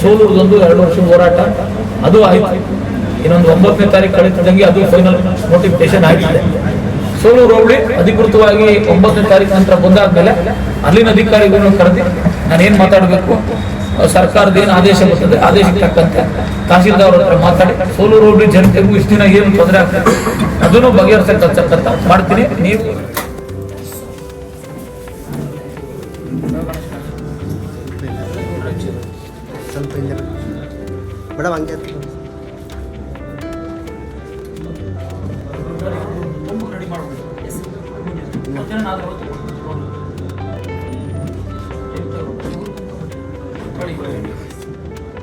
ಸೋಲುವುದೊಂದು ಎರಡು ವರ್ಷ ಹೋರಾಟ, ಅದು ಆಯ್ತು. ಇನ್ನೊಂದು ಒಂಬತ್ತನೇ ತಾರೀಕು ಕಳೀತಿದ್ದಂಗೆ ಅದು ಫೈನಲ್ ನೋಟಿಫಿಕೇಶನ್ ಆಗಿದೆ. ಸೋಲೂರು ಹೋಬಳಿ ಅಧಿಕೃತವಾಗಿ ಒಂಬತ್ತನೇ ತಾರೀಕು ನಂತರ ಬಂದಾದ್ಮೇಲೆ ಅಲ್ಲಿನ ಅಧಿಕಾರಿಗಳನ್ನು ಕರೆದು ನಾನೇನು ಮಾತಾಡಬೇಕು, ಸರ್ಕಾರದ ಏನು ಆದೇಶ ಬರ್ತದೆ, ಆದೇಶಕ್ಕೆ ತಕ್ಕಂತೆ ತಹಸೀಲ್ದಾರ್ ಹತ್ರ ಮಾತಾಡಿ, ಸೋಲು ಹೋಬಳಿ ಜನತೆಗೂ ಇಷ್ಟು ದಿನ ಏನು ತೊಂದರೆ ಆಗ್ತದೆ ಅದನ್ನು ಬಗೆಹರಿಸಕ್ಕಂತ ಮಾಡ್ತೀನಿ. ನೀವು ಸ್ವಲ್ಪ ಹಿಂದೆ. ಮೇಡಮ್ ಹಂಗೆ.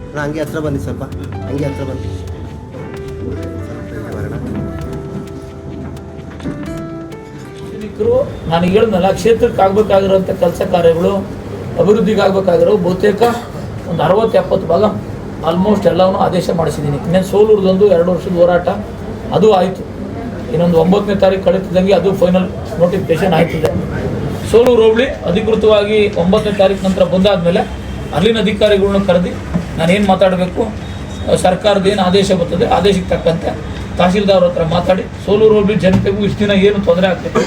ಅಣ್ಣ, ಹಂಗೆ ಹತ್ರ ಬನ್ನಿ ಸ್ವಲ್ಪ ಹಂಗೆ ಹತ್ರ ಬನ್ನಿ ನಾನು ಹೇಳಿದ್ನಲ್ಲ ಕ್ಷೇತ್ರಕ್ಕೆ ಆಗ್ಬೇಕಾಗಿರೋಂಥ ಕೆಲಸ ಕಾರ್ಯಗಳು ಅಭಿವೃದ್ಧಿಗಾಗಬೇಕಾಗಿರೋ ಬಹುತೇಕ ಒಂದು ಅರವತ್ತು ಎಪ್ಪತ್ತು ಭಾಗ ಆಲ್ಮೋಸ್ಟ್ ಎಲ್ಲವನ್ನು ಆದೇಶ ಮಾಡಿಸಿದ್ದೀನಿ. ಇನ್ನೇನು ಸೋಲೂರ್ದೊಂದು ಎರಡು ವರ್ಷದ ಹೋರಾಟ, ಅದು ಆಯಿತು. ಇನ್ನೊಂದು ಒಂಬತ್ತನೇ ತಾರೀಕು ಕಳೀತಿದ್ದಂಗೆ ಅದು ಫೈನಲ್ ನೋಟಿಫಿಕೇಶನ್ ಆಯ್ತಿದೆ. ಸೋಲೂರು ಹೋಬಳಿ ಅಧಿಕೃತವಾಗಿ ಒಂಬತ್ತನೇ ತಾರೀಕು ನಂತರ ಬಂದಾದ್ಮೇಲೆ ಅಲ್ಲಿನ ಅಧಿಕಾರಿಗಳನ್ನ ಕರೆದು ನಾನೇನು ಮಾತಾಡಬೇಕು ಸರ್ಕಾರದ ಏನು ಆದೇಶ ಬರ್ತದೆ, ಆದೇಶಕ್ಕೆ ತಕ್ಕಂತೆ ತಹಸೀಲ್ದಾರ್ ಹತ್ರ ಮಾತಾಡಿ, ಸೋಲೂರು ಹೋಬಳಿ ಜನತೆಗೂ ಇಷ್ಟು ದಿನ ಏನು ತೊಂದರೆ ಆಗ್ತದೆ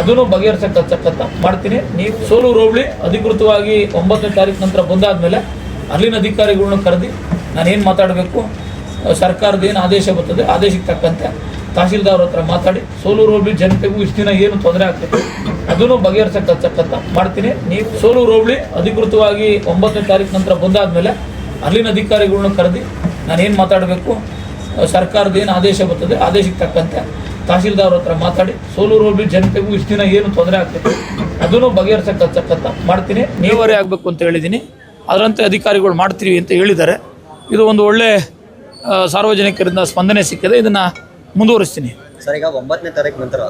ಅದನ್ನು ಬಗೆಹರಿಸಕ್ಕಂತ ಮಾಡ್ತೀನಿ. ನೀವು ಸೋಲೂರು ಹೋಬಳಿ ಅಧಿಕೃತವಾಗಿ ಒಂಬತ್ತನೇ ತಾರೀಕು ನಂತರ ಬಂದಾದ್ಮೇಲೆ ಅಲ್ಲಿನ ಅಧಿಕಾರಿಗಳನ್ನ ಕರೆದು ನಾನೇನು ಮಾತಾಡಬೇಕು? ಸರ್ಕಾರದ ಏನು ಆದೇಶ ಬರ್ತದೆ, ಆದೇಶಕ್ಕೆ ತಕ್ಕಂತೆ ತಹಶೀಲ್ದಾರ್ ಹತ್ರ ಮಾತಾಡಿ, ಸೋಲೂರು ಹೋಬಳಿ ಜನತೆಗೂ ಇಷ್ಟು ದಿನ ಏನು ತೊಂದರೆ ಆಗ್ತದೆ ಅದನ್ನು ಬಗೆಹರಿಸಕ್ಕಂತ ಮಾಡ್ತೀನಿ. ನೀವು ಸೋಲೂರು ಹೋಬಳಿ ಅಧಿಕೃತವಾಗಿ ಒಂಬತ್ತನೇ ತಾರೀಕು ನಂತರ ಬಂದಾದಮೇಲೆ ಅಲ್ಲಿನ ಅಧಿಕಾರಿಗಳನ್ನ ಕರೆದು ನಾನೇನು ಮಾತಾಡಬೇಕು? ಸರ್ಕಾರದ ಏನು ಆದೇಶ ಬರ್ತದೆ, ಆದೇಶಕ್ಕೆ ತಕ್ಕಂತೆ ತಹಶೀಲ್ದಾರ್ ಹತ್ರ ಮಾತಾಡಿ, ಸೋಲೂರು ಹೋಬಳಿ ಜನತೆಗೂ ಇಷ್ಟು ದಿನ ಏನು ತೊಂದರೆ ಆಗ್ತದೆ ಅದನ್ನು ಬಗೆಹರಿಸಕ್ಕಂತ ಮಾಡ್ತೀನಿ. ನೀವರೇ ಆಗಬೇಕು ಅಂತ ಹೇಳಿದ್ದೀನಿ. ಅದರಂತೆ ಅಧಿಕಾರಿಗಳು ಮಾಡ್ತೀವಿ ಅಂತ ಹೇಳಿದ್ದಾರೆ. ಇದು ಒಂದು ಒಳ್ಳೆ ಸಾರ್ವಜನಿಕರಿಂದ ಸ್ಪಂದನೆ ಸಿಕ್ಕಿದೆ. ಇದನ್ನು ಮುಂದುವರಿಸ್ತೀನಿ. ಸರ್ ಈಗ ಒಂಬತ್ತನೇ ತಾರೀಕು ನಂತರ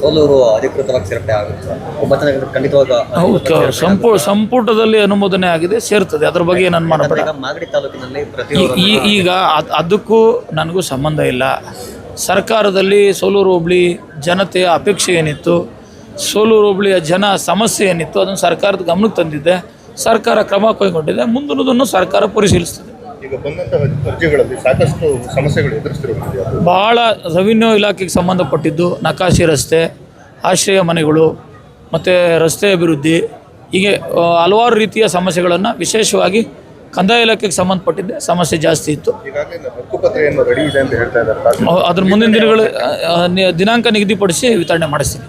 ಸೋಲೂರು ಅಧಿಕೃತವಾಗಿ ಸೇರ್ಪಡೆ ಆಗುತ್ತೆ. ಒಂಬತ್ತನೇ ಖಂಡಿತವಾಗ ಹೌದು ಸಂಪು ಸಂಪುಟದಲ್ಲಿ ಅನುಮೋದನೆ ಆಗಿದೆ ಸೇರ್ತದೆ. ಅದ್ರ ಬಗ್ಗೆ ನಾನು ಮಾಡಬೇಡ ಈಗ ಮಾಗಡಿ ತಾಲೂಕಿನಲ್ಲಿ ಈಗ ಅದಕ್ಕೂ ನನಗೂ ಸಂಬಂಧ ಇಲ್ಲ. ಸರ್ಕಾರದಲ್ಲಿ ಸೋಲೂರು ಹೋಬಳಿ ಜನತೆಯ ಅಪೇಕ್ಷೆ ಏನಿತ್ತು? ಸೋಲೂರು ಹೋಬಳಿಯ ಜನ ಸಮಸ್ಯೆ ಏನಿತ್ತು? ಅದನ್ನು ಸರ್ಕಾರದ ಗಮನಕ್ಕೆ ತಂದಿದ್ದೆ. ಸರ್ಕಾರ ಕ್ರಮ ಕೈಗೊಂಡಿದೆ ಮುಂದಿನದನ್ನು ಸರ್ಕಾರ ಪರಿಶೀಲಿಸ್ತದೆ. ಈಗ ಬಂದಂತಹ ಅರ್ಜಿಗಳಲ್ಲಿ ಸಾಕಷ್ಟು ಸಮಸ್ಯೆಗಳು ಎದುರಿಸ್ತಿರುವಂಥದ್ದು ಭಾಳ ರೆವಿನ್ಯೂ ಇಲಾಖೆಗೆ ಸಂಬಂಧಪಟ್ಟಿದ್ದು ನಕಾಶಿ ರಸ್ತೆ ಆಶ್ರಯ ಮನೆಗಳು ಮತ್ತು ರಸ್ತೆ ಅಭಿವೃದ್ಧಿ ಹೀಗೆ ಹಲವಾರು ರೀತಿಯ ಸಮಸ್ಯೆಗಳನ್ನು ವಿಶೇಷವಾಗಿ ಕಂದಾಯ ಇಲಾಖೆಗೆ ಸಂಬಂಧಪಟ್ಟಿದ್ದೆ ಸಮಸ್ಯೆ ಜಾಸ್ತಿ ಇತ್ತು. ಅದ್ರ ಮುಂದಿನ ದಿನಗಳು ದಿನಾಂಕ ನಿಗದಿಪಡಿಸಿ ವಿತರಣೆ ಮಾಡಿಸ್ತೀನಿ.